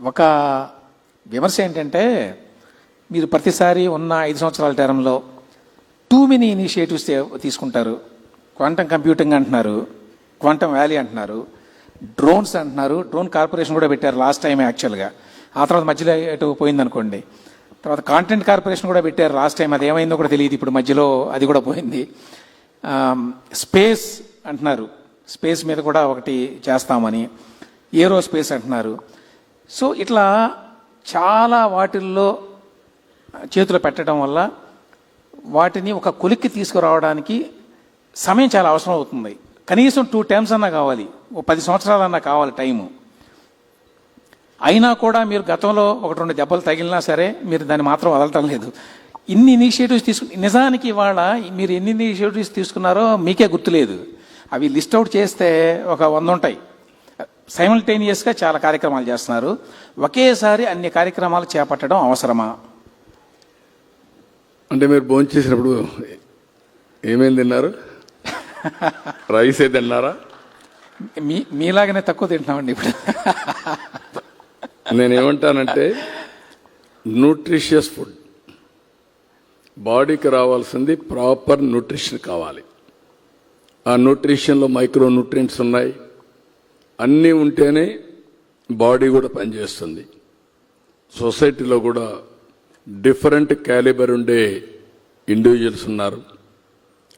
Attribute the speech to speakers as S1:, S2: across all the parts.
S1: ఒక విమర్శ ఏంటంటే మీరు ప్రతిసారి ఉన్న ఐదు సంవత్సరాల టర్మ్లో టూ మెనీ ఇనిషియేటివ్స్ తీసుకుంటారు. క్వాంటమ్ కంప్యూటింగ్ అంటున్నారు క్వాంటమ్ వ్యాలీ అంటున్నారు డ్రోన్స్ అంటున్నారు డ్రోన్ కార్పొరేషన్ కూడా పెట్టారు లాస్ట్ టైం యాక్చువల్గా. ఆ తర్వాత మధ్యలో ఎటు పోయిందనుకోండి. తర్వాత కాంటెంట్ కార్పొరేషన్ కూడా పెట్టారు లాస్ట్ టైం అది ఏమైందో కూడా తెలియదు ఇప్పుడు మధ్యలో అది కూడా పోయింది. స్పేస్ అంటున్నారు. స్పేస్ మీద కూడా ఒకటి చేస్తామని. ఏరో స్పేస్ అంటున్నారు. సో ఇట్లా చాలా వాటిల్లో చేతులు పెట్టడం వల్ల వాటిని ఒక కొలిక్కి తీసుకురావడానికి సమయం చాలా అవసరం అవుతుంది. కనీసం టూ టైమ్స్ అన్నా కావాలి. ఓ పది సంవత్సరాలన్నా కావాలి టైము అయినా కూడా మీరు గతంలో ఒకటి రెండు దెబ్బలు తగిలినా సరే మీరు దాన్ని మాత్రం వదలటం లేదు. ఇన్ని ఇనిషియేటివ్స్ తీసుకు నిజానికి ఇవాళ మీరు ఎన్ని ఇనిషియేటివ్స్ తీసుకున్నారో మీకే గుర్తులేదు. అవి లిస్ట్ అవుట్ చేస్తే ఒక వంద ఉంటాయి. సైమల్టేనియస్గా చాలా కార్యక్రమాలు చేస్తున్నారు. ఒకేసారి అన్ని కార్యక్రమాలు చేపట్టడం అవసరమా?
S2: అంటే మీరు భోజనం చేసినప్పుడు ఏమేమి తిన్నారు? రైసే తిన్నారా?
S1: మీ మీలాగనే తక్కువ తింటున్నామండి ఇప్పుడు.
S2: నేనేమంటానంటే న్యూట్రిషియస్ ఫుడ్. బాడీకి రావాల్సింది ప్రాపర్ న్యూట్రిషన్ కావాలి. ఆ న్యూట్రిషన్లో మైక్రో న్యూట్రియంట్స్ ఉన్నాయి. అన్నీ ఉంటేనే బాడీ కూడా పనిచేస్తుంది. సొసైటీలో కూడా డిఫరెంట్ క్యాలిబర్ ఉండే ఇండివిజువల్స్ ఉన్నారు.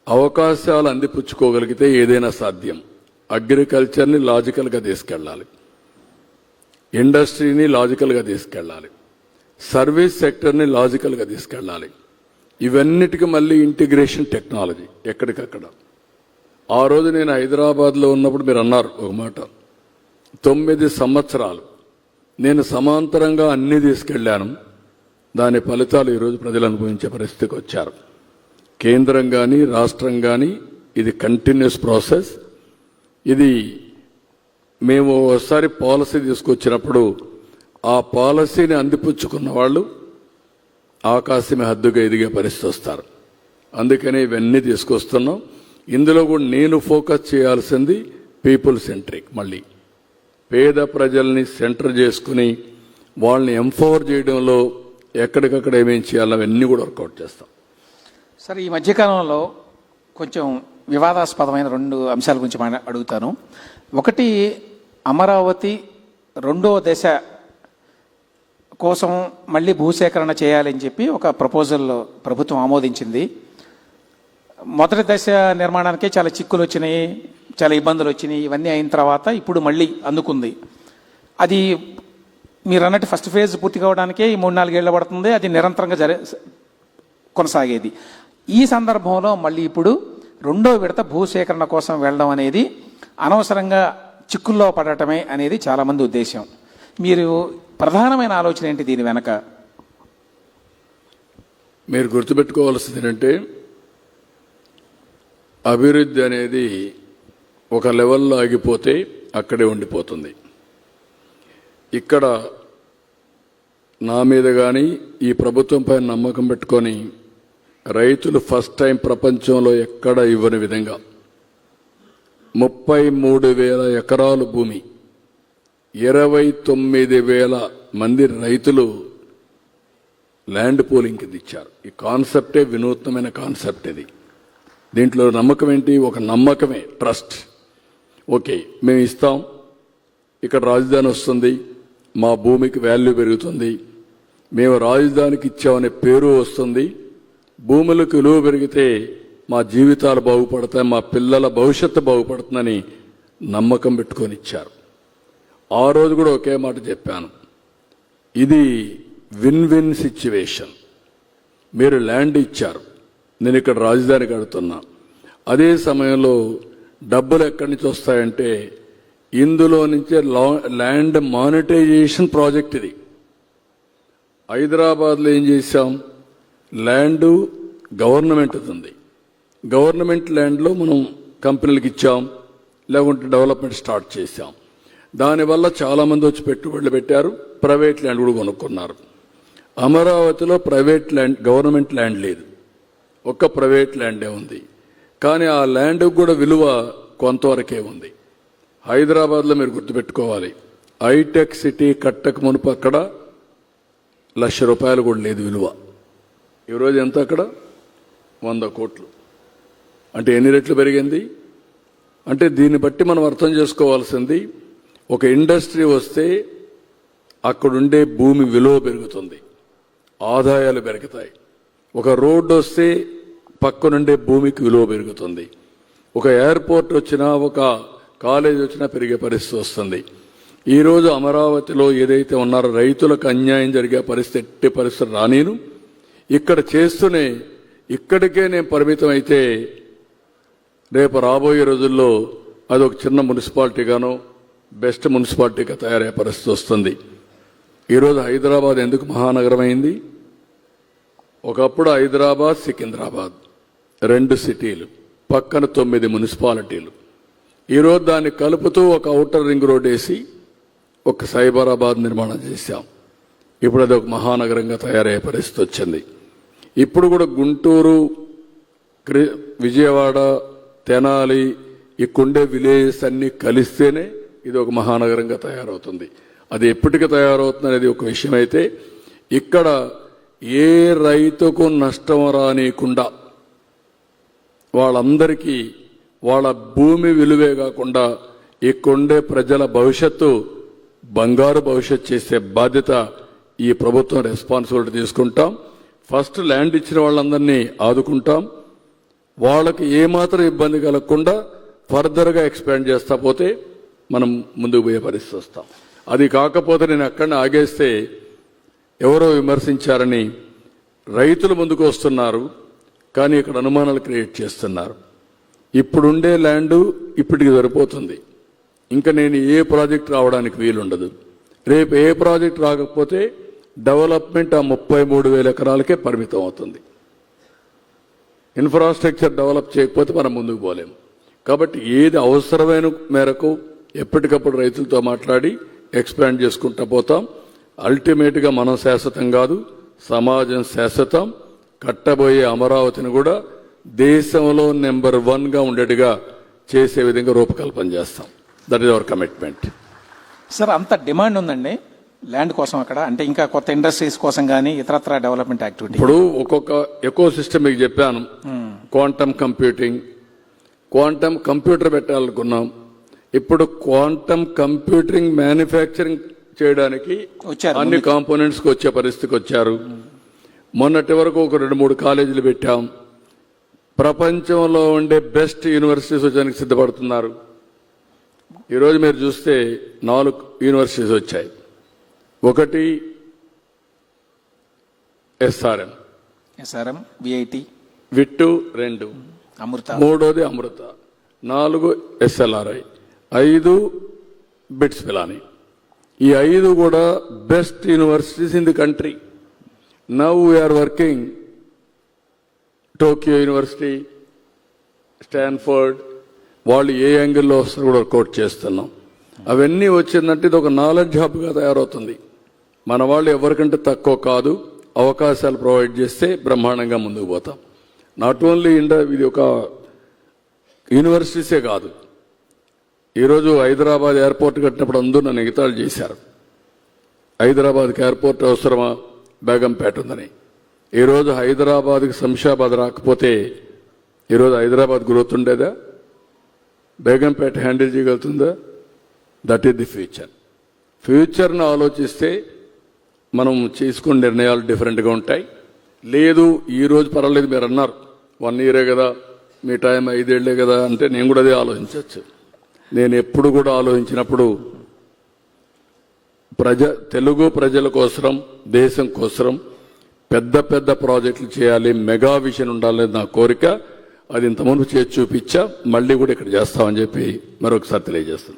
S2: అవకాశాలు అందిపుచ్చుకోగలిగితే ఏదైనా సాధ్యం. అగ్రికల్చర్ని లాజికల్గా తీసుకెళ్ళాలి. ఇండస్ట్రీని లాజికల్గా తీసుకెళ్ళాలి. సర్వీస్ సెక్టర్ని లాజికల్గా తీసుకెళ్ళాలి. ఇవన్నిటికీ మళ్ళీ ఇంటిగ్రేషన్ టెక్నాలజీ ఎక్కడికక్కడ. ఆ రోజు నేను హైదరాబాద్లో ఉన్నప్పుడు మీరు అన్నారు ఒక మాట. తొమ్మిది సంవత్సరాలు. నేను సమాంతరంగా అన్నీ తీసుకెళ్ళాను దాని ఫలితాలు ఈరోజు ప్రజలు అనుభవించే పరిస్థితికి వచ్చారు. కేంద్రం కానీ రాష్ట్రం కానీ ఇది కంటిన్యూస్ ప్రాసెస్ ఇది మేము ఒకసారి పాలసీ తీసుకొచ్చినప్పుడు ఆ పాలసీని అందిపుచ్చుకున్న వాళ్ళు ఆకాశమే హద్దుగా ఎదిగే పరిస్థితి వస్తారు. అందుకనే ఇవన్నీ తీసుకొస్తున్నాం. ఇందులో కూడా నేను ఫోకస్ చేయాల్సింది పీపుల్ సెంట్రిక్ మళ్ళీ. పేద ప్రజల్ని సెంటర్ చేసుకుని వాళ్ళని ఎంపవర్ చేయడంలో ఎక్కడికక్కడ ఏమేం చేయాలో అవన్నీ కూడా వర్కౌట్ చేస్తాం.
S1: సరే ఈ మధ్యకాలంలో కొంచెం వివాదాస్పదమైన రెండు అంశాల గురించి అడుగుతాను. ఒకటి అమరావతి రెండో దశ కోసం మళ్ళీ భూసేకరణ చేయాలని చెప్పి ఒక ప్రపోజల్ ప్రభుత్వం ఆమోదించింది. మొదటి దశ నిర్మాణానికే చాలా చిక్కులు వచ్చినాయి చాలా ఇబ్బందులు వచ్చినాయి ఇవన్నీ అయిన తర్వాత ఇప్పుడు మళ్ళీ అందుకుంది. అది మీరు అన్నట్టు ఫస్ట్ ఫేజ్ పూర్తి కావడానికే ఈ మూడు నాలుగేళ్ళ పడుతుంది అది నిరంతరంగా జరి కొనసాగేది. ఈ సందర్భంలో మళ్ళీ ఇప్పుడు రెండో విడత భూసేకరణ కోసం వెళ్ళడం అనేది అనవసరంగా చిక్కుల్లో పడటమే అనేది చాలామంది ఉద్దేశం మీరు ప్రధానమైన ఆలోచన ఏంటి దీని వెనక?
S2: మీరు గుర్తుపెట్టుకోవాల్సింది ఏంటంటే అభివృద్ధి అనేది ఒక లెవెల్లో ఆగిపోతే అక్కడే ఉండిపోతుంది. ఇక్కడ నా మీద కానీ ఈ ప్రభుత్వంపై నమ్మకం పెట్టుకొని రైతులు ఫస్ట్ టైం ప్రపంచంలో ఎక్కడ ఇవ్వని విధంగా ముప్పై మూడు వేల ఎకరాలు భూమి ఇరవై తొమ్మిది వేల మంది రైతులు ల్యాండ్ పోలింగ్కి కింద ఇచ్చారు. ఈ కాన్సెప్టే వినూత్నమైన కాన్సెప్ట్ ఇది. దీంట్లో నమ్మకం ఏంటి? ఒక నమ్మకమే ట్రస్ట్. ఓకే మేము ఇస్తాం. ఇక్కడ రాజధాని వస్తుంది. మా భూమికి వాల్యూ పెరుగుతుంది. మేము రాజధానికి ఇచ్చామనే పేరు వస్తుంది. భూములకు విలువ పెరిగితే మా జీవితాలు బాగుపడతాయి మా పిల్లల భవిష్యత్తు బాగుపడుతుందని నమ్మకం పెట్టుకొని ఇచ్చారు. ఆ రోజు కూడా ఒకే మాట చెప్పాను. ఇది విన్ విన్ సిచ్యువేషన్ మీరు ల్యాండ్ ఇచ్చారు. నేను ఇక్కడ రాజధాని కడుతున్నా. అదే సమయంలో డబ్బులు ఎక్కడి నుంచి వస్తాయంటే ఇందులో నుంచే లా- ల్యాండ్ మానిటైజేషన్ ప్రాజెక్ట్ ఇది. హైదరాబాద్లో ఏం చేశాం? ల్యాండ్ గవర్నమెంట్ ఉంది గవర్నమెంట్ ల్యాండ్లో మనం కంపెనీలకు ఇచ్చాం లేకుంటే డెవలప్మెంట్ స్టార్ట్ చేశాం. దానివల్ల చాలామంది వచ్చి పెట్టుబడులు పెట్టారు ప్రైవేట్ ల్యాండ్ కూడా కొనుక్కున్నారు. అమరావతిలో ప్రైవేట్ ల్యాండ్ గవర్నమెంట్ ల్యాండ్ లేదు. ఒక్క ప్రైవేట్ ల్యాండే ఉంది. కానీ ఆ ల్యాండ్కి కూడా విలువ కొంతవరకే ఉంది. హైదరాబాద్లో మీరు గుర్తుపెట్టుకోవాలి. హైటెక్ సిటీ కట్టక మునుపు అక్కడ లక్ష రూపాయలు కూడా లేదు విలువ. ఈరోజు ఎంత అక్కడ? వంద కోట్లు. అంటే ఎన్ని రెట్లు పెరిగింది? అంటే దీన్ని బట్టి మనం అర్థం చేసుకోవాల్సింది ఒక ఇండస్ట్రీ వస్తే అక్కడుండే భూమి విలువ పెరుగుతుంది. ఆదాయాలు పెరుగుతాయి. ఒక రోడ్డు వస్తే పక్కనుండే భూమికి విలువ పెరుగుతుంది. ఒక ఎయిర్పోర్ట్ వచ్చినా ఒక కాలేజ్ వచ్చినా పెరిగే పరిస్థితి వస్తుంది. ఈరోజు అమరావతిలో ఏదైతే ఉన్నారో రైతులకు అన్యాయం జరిగే పరిస్థితి ఎట్టి పరిస్థితి రానేను. ఇక్కడ చేస్తూనే ఇక్కడికే నేను పరిమితం అయితే రేపు రాబోయే రోజుల్లో అది ఒక చిన్న మున్సిపాలిటీగానో బెస్ట్ మున్సిపాలిటీగా తయారయ్యే పరిస్థితి వస్తుంది. ఈరోజు హైదరాబాద్ ఎందుకు మహానగరం అయింది ఒకప్పుడు హైదరాబాద్ సికింద్రాబాద్. రెండు సిటీలు పక్కన తొమ్మిది మున్సిపాలిటీలు. ఈరోజు దాన్ని కలుపుతూ ఒక ఔటర్ రింగ్ రోడ్ వేసి ఒక సైబరాబాద్ నిర్మాణం చేశాం. ఇప్పుడు అది ఒక మహానగరంగా తయారయ్యే పరిస్థితి వచ్చింది. ఇప్పుడు కూడా గుంటూరు క్రి- విజయవాడ తెనాలి ఇక్కడుండే విలేజెస్ అన్నీ కలిస్తేనే ఇది ఒక మహానగరంగా తయారవుతుంది. అది ఎప్పటికి తయారవుతుంది అనేది ఒక విషయం అయితే ఇక్కడ ఏ రైతుకు నష్టం రానియకుండా వాళ్ళందరికీ వాళ్ళ భూమి విలువే కాకుండా ఇక్కడుండే ప్రజల భవిష్యత్తు బంగారు భవిష్యత్తు చేసే బాధ్యత ఈ ప్రభుత్వం రెస్పాన్సిబిలిటీ తీసుకుంటాం. ఫస్ట్ ల్యాండ్ ఇచ్చిన వాళ్ళందరినీ ఆదుకుంటాం. వాళ్ళకి ఏమాత్రం ఇబ్బంది కలగకుండా ఫర్దర్గా ఎక్స్పాండ్ చేస్తా పోతే మనం ముందుకు పోయే పరిస్థితి వస్తాం. అది కాకపోతే నేను అక్కడనే ఆగేస్తే ఎవరో విమర్శించారని రైతులు ముందుకు వస్తున్నారు. కానీ ఇక్కడ అనుమానాలు క్రియేట్ చేస్తున్నారు. ఇప్పుడుండే ల్యాండ్ ఇప్పటికి సరిపోతుంది. ఇంకా నేను ఏ ప్రాజెక్ట్ రావడానికి వీలుండదు. రేపు ఏ ప్రాజెక్ట్ రాకపోతే డెవలప్మెంట్ ఆ ముప్పై మూడు వేల ఎకరాలకే పరిమితం అవుతుంది. ఇన్ఫ్రాస్ట్రక్చర్ డెవలప్ చేయకపోతే మనం ముందుకు పోలేము. కాబట్టి ఏది అవసరమైన మేరకు ఎప్పటికప్పుడు రైతులతో మాట్లాడి ఎక్స్పాండ్ చేసుకుంటా పోతాం. అల్టిమేట్గా మనం శాశ్వతం కాదు సమాజం శాశ్వతం. కట్టబోయే అమరావతిని కూడా దేశంలో నెంబర్ వన్గా ఉండేట్టుగా చేసే విధంగా రూపకల్పన చేస్తాం. That is our commitment
S1: sir అంత డిమాండ్ ఉందండి. ల్యాండ్ కోసం అక్కడ. అంటే ఇంకా కొత్త ఇండస్ట్రీస్ కోసం కానీ ఇతరత్ర డెవలప్మెంట్ యాక్టివిటీ
S2: ఇప్పుడు ఒక్కొక్క ఎకో సిస్టమ్ మీకు చెప్పాను. క్వాంటమ్ కంప్యూటింగ్ క్వాంటమ్ కంప్యూటర్ పెట్టాలనుకున్నాం. ఇప్పుడు క్వాంటమ్ కంప్యూటింగ్ మ్యానుఫ్యాక్చరింగ్ చేయడానికి అన్ని కాంపోనెంట్స్కి వచ్చే పరిస్థితికి వచ్చారు. మొన్నటి వరకు ఒక రెండు మూడు కాలేజీలు పెట్టాం. ప్రపంచంలో ఉండే బెస్ట్ యూనివర్సిటీస్ వచ్చడానికి సిద్ధపడుతున్నారు. ఈరోజు మీరు చూస్తే నాలుగు యూనివర్సిటీస్ వచ్చాయి. ఒకటి ఎస్ఆర్ఎం.
S1: ఎస్ఆర్ఎం విఐటి
S2: విట్టు రెండు.
S1: అమృత.
S2: మూడోది అమృత. నాలుగు ఎస్ఎల్ఆర్ఐ. ఐదు బిట్స్ పిలాని ఈ ఐదు కూడా best universities in the country. Now we're working Tokyo university Stanford వాళ్ళు ఏ యాంగిల్లో వస్తారో కూడా కోట్ చేస్తున్నాం. అవన్నీ వచ్చిందంటే ఇది ఒక నాలెడ్జ్ హబ్గా తయారవుతుంది. మన వాళ్ళు ఎవరికంటే తక్కువ కాదు అవకాశాలు ప్రొవైడ్ చేస్తే బ్రహ్మాండంగా ముందుకు పోతాం. నాట్ ఓన్లీ ఇండియా ఇది ఒక యూనివర్సిటీసే కాదు. ఈరోజు హైదరాబాద్ ఎయిర్పోర్ట్ కట్టినప్పుడు అందరూ నన్ను ఎగతాళి చేశారు. హైదరాబాద్కి ఎయిర్పోర్ట్ అవసరమా? బేగంపేట ఉందని. ఈరోజు హైదరాబాద్కి శంషాబాద్ రాకపోతే ఈరోజు హైదరాబాద్ గ్రోత్ ఉండేదా బేగంపేట హ్యాండిల్ చేయగలుగుతుందా? దట్ ఈస్ ది ఫ్యూచర్ ఫ్యూచర్ను ఆలోచిస్తే మనం చేసుకునే నిర్ణయాలు డిఫరెంట్గా ఉంటాయి. లేదు ఈరోజు పర్వాలేదు మీరు అన్నారు. వన్ ఇయరే కదా మీ టైం ఐదేళ్ళే కదా అంటే నేను కూడా అదే ఆలోచించవచ్చు. నేను ఎప్పుడు కూడా ఆలోచించినప్పుడు ప్రజ తెలుగు ప్రజల కోసరం దేశం కోసరం పెద్ద పెద్ద ప్రాజెక్టులు చేయాలి మెగా విషన్ ఉండాలనేది నా కోరిక. అది ఇంతకుముందు చేసి చూపించా మళ్ళీ కూడా ఇక్కడ చేస్తామని చెప్పి మరొకసారి తెలియజేస్తాను